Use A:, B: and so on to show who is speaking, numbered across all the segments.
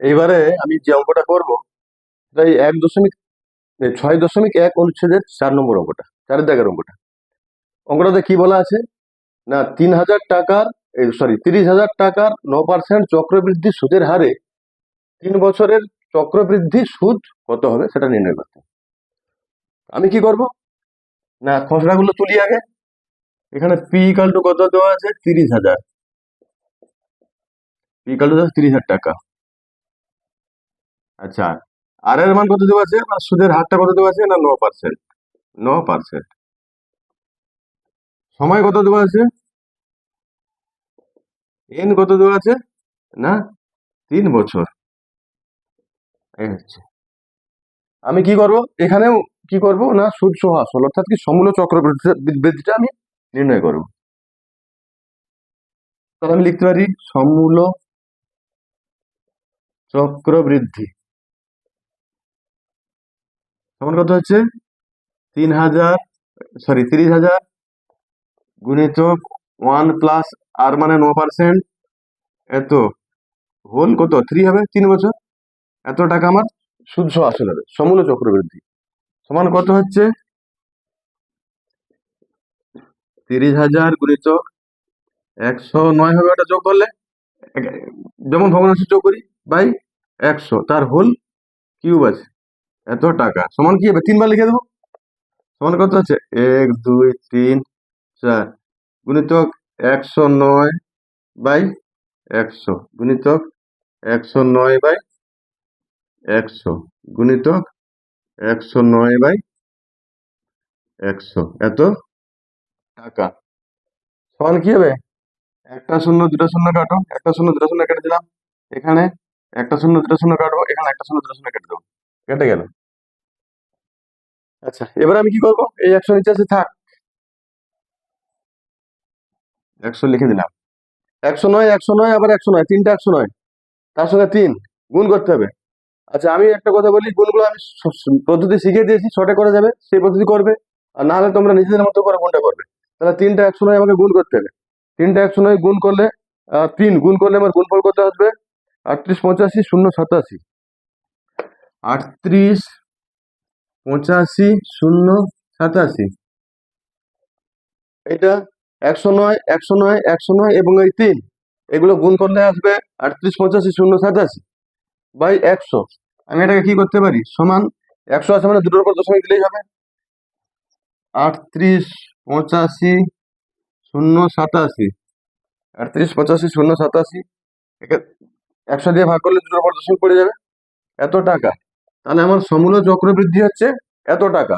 A: এইবারে আমি যে অঙ্কটা করব এই এক দশমিক ছয় দশমিক এক অনুচ্ছেদের চার নম্বর অঙ্কটা চারের দাগের অঙ্কটা। অঙ্কটাতে কি বলা আছে? না, তিন হাজার টাকার সরি তিরিশ হাজার টাকার ন পার্সেন্ট চক্রবৃদ্ধি সুদের হারে তিন বছরের চক্রবৃদ্ধি সুদ কত হবে সেটা নির্ণয় করতে আমি কি করব? না, খসড়াগুলো তুলি আগে। এখানে পি ইকাল কত দেওয়া আছে? তিরিশ হাজার। পি ইকাল তিরিশ হাজার টাকা। আচ্ছা আর এর মান কত দেওয়া আছে? না, সুদের হারটা কত দেওয়া আছে? না, ন পার্সেন্ট ন পার্সেন্ট সময় কত দেওয়া আছে? এন কত দেওয়া আছে? না, তিন বছর। আমি কি করব? এখানেও কি করব? না, সুদ সহ আসল। অর্থাৎ কি সমূল চক্রবৃদ্ধিটা আমি নির্ণয় করব। তাহলে আমি লিখতে পারি, সমূল চক্রবৃদ্ধি। সমান কত হচ্ছে? তিন হাজার সরি তিরিশ হাজার গুণিত ওয়ান প্লাস আর মানে ন পার্সেন্ট এত। হোল কত? থ্রি হবে? তিন বছর? এত টাকা আমার সুদ সহ আসল হবে সমূল চক্রবৃদ্ধি। সমান কত হচ্ছে? তিরিশ হাজার গুণিত একশো নয় হবে ওটা যোগ করলে? যেমন ভগ্নাংশ যোগ করি, বাই একশো। তার হোল কিউব আছে। এত টাকা। সমান কি? হবে তিনবার লিখে দেবো। সমান কত আছে? এক, দুই, তিন, চার। গুণিতক একশো নয় বাই একশো। গুণিতক একশো নয় বাই একশো। গুণিতক একশো নয় বাই একশো। এত টাকা। সমান কি হবে? একটা শূন্য, দুটো শূন্য কাটো। একটা শূন্য, দুটো শূন্য কেটে দিলাম। এখানে একটা শূন্য, দুটো শূন্য কাটবো। এখানে একটা শূন্য, দুটো শূন্য কেটে দেবো। কেটে গেল। আচ্ছা এবার আমি কি করব? এই একশো নিচে আছে, থাক। একশো লিখে দিলাম। একশো নয় একশো নয়, আবার একশো নয়। তিনটা একশো নয়। তার সঙ্গে তিন। গুণ করতে হবে। আচ্ছা আমি একটা কথা বলি, গুণগুলো আমি পদ্ধতি শিখিয়ে দিয়েছি, শর্টে করে যাবে, সেই পদ্ধতি করবে। আর না হলে তোমরা নিজেদের মতো করে গুণটা করবে। তাহলে তিনটা একশো নয় আমাকে গুণ করতে হবে। তিনটা একশো নয় গুণ করলে তিন। গুণ করলে আমার গুণফল করতে আসবে? আটত্রিশ পঁচাশি, শূন্য সাতাশি। আটত্রিশ পঁচাশি, শূন্য, সাতাশি। এটা একশো নয় একশো নয় একশো নয় এবং এই তিন। এগুলো গুণ করলে আসবে আটত্রিশ, পঁচাশি, শূন্য, সাতাশি বাই একশো। আমি এটাকে কি করতে পারি? সমান একশো আছে মানে দুটোর উপর দশমিক দিলেই হবে। আটত্রিশ, পঁচাশি, শূন্য, সাতাশি। আটত্রিশ, পঁচাশি, শূন্য, সাতাশি। একে একশো দিয়ে ভাগ করলে দুটোর উপর দশমিক পড়ে যাবে। এত টাকা। তাহলে আমার সমূল চক্রবৃদ্ধি হচ্ছে এত টাকা।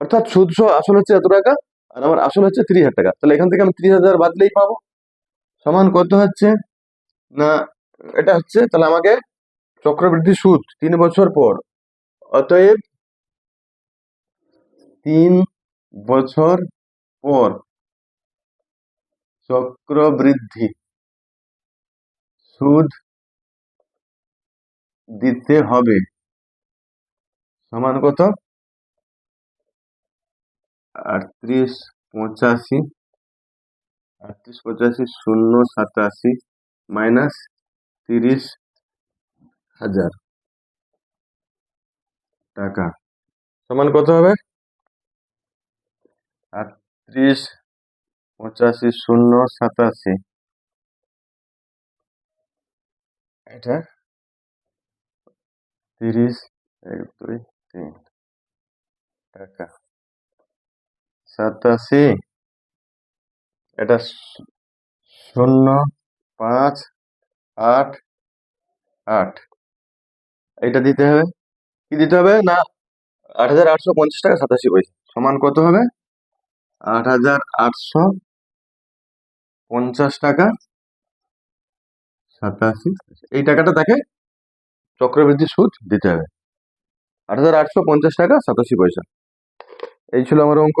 A: অর্থাৎ সুদ সহ আসল হচ্ছে এত টাকা, আর আমার আসল হচ্ছে ত্রিশ হাজার টাকা। তাহলে এখান থেকে আমি ত্রিশ হাজার বাদলেই পাবো। সমান কত হচ্ছে? না, এটা হচ্ছে তাহলে আমাকে চক্রবৃদ্ধি সুদ তিন বছর পর। অতএব তিন বছর পর চক্রবৃদ্ধি সুদ দিতে হবে। সমান কত? আটত্রিশ পঁচাশি আটত্রিশ পঁচাশি শূন্য সাতাশি, মাইনাস তিরিশ হাজার টাকা। সমান কত হবে? আটত্রিশ পঁচাশি শূন্য সাতাশি। এটা তিরিশ এক দুই তিন টাকা সাতাশি এটা শূন্য পাঁচ আট আট এটা দিতে হবে কি দিতে হবে না আট হাজার আটশো পঞ্চাশ টাকা সাতাশি পয়সা। সমান কত হবে? আট হাজার আটশো পঞ্চাশ টাকা সাতাশি এই টাকাটা তাকে চক্রবৃদ্ধি সুদ দিতে হবে। আট হাজার আটশো পঞ্চাশ টাকা সাতাশি পয়সা। এই ছিল আমার অঙ্ক।